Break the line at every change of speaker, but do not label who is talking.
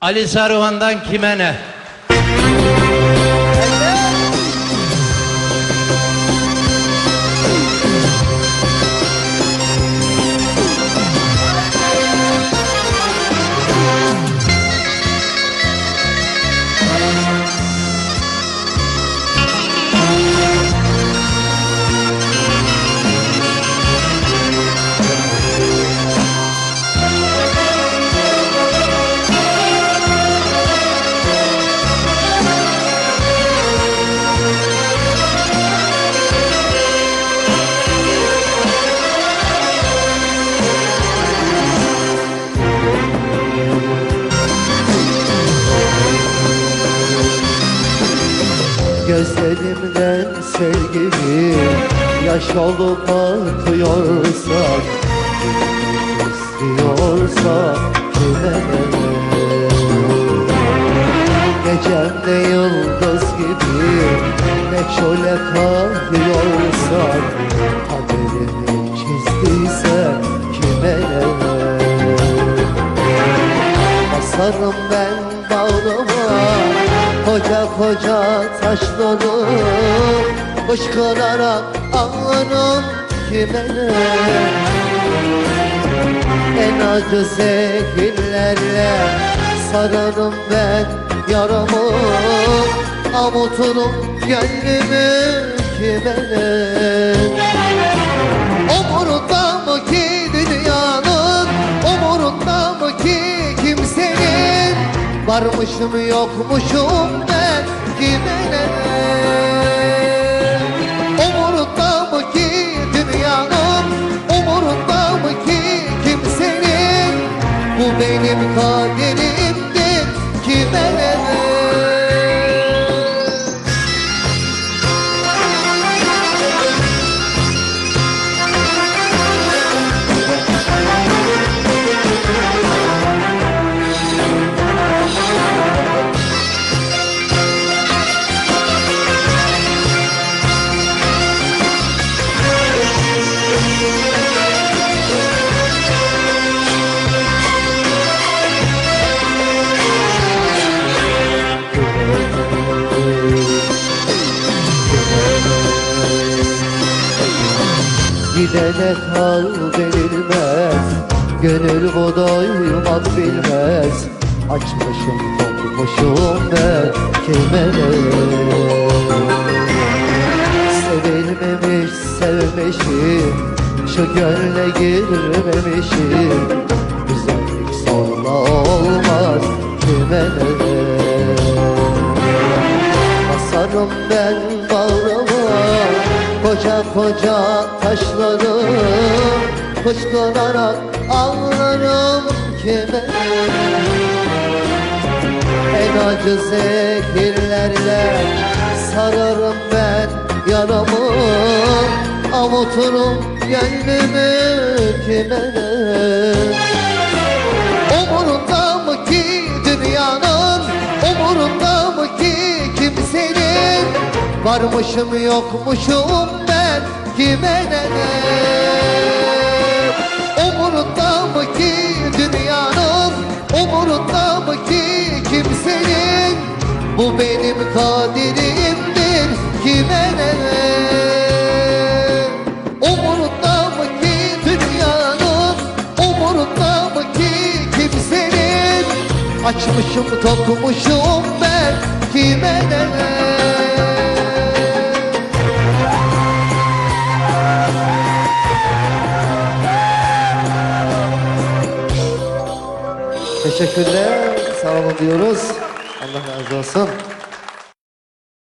Ali Saruhan'dan kime ne?
Gözlerimden sevgili Yaş olup akıyorsa istiyorsa kime ne? Gecemde yıldız gibi Meçhule kalıyorsa Kaderimi çizdiyse kime ne? Basarım ben Koca koca taşları Fışkırarak ağlarım kime? En acı zehirlerle Sararım ben yaramı. Avuturum gönlümü kime? ne Varmışım yokmuşum ben kime ne? Umurunda mı ki dünyanın? Umurunda mı ki kimsenin? Bu benim kaderimdir kime ne Gidene kal denilmez Gönül bu doymak bilmez. Açmışım kokmuşum ben kime ne Sevilmemiş sevmişim Şu gönle girmemişim Koca koca taşları Fışkırarak ağlarım kime? En acı zehirlerle Sararım ben yaramı Avuturum gönlümü kime? Ne Umurunda mı ki dünyanın Umurunda mı ki Varmışım yokmuşum ben kime ne Umurunda mı ki dünyanın? Umurunda mı ki kimsenin? Bu benim kaderimdir kime ne Umurunda mı ki dünyanın? Umurunda mı ki kimsenin? Açmışım tokmuşum ben kime ne Teşekkürler, sağ olun diyoruz. Allah razı olsun.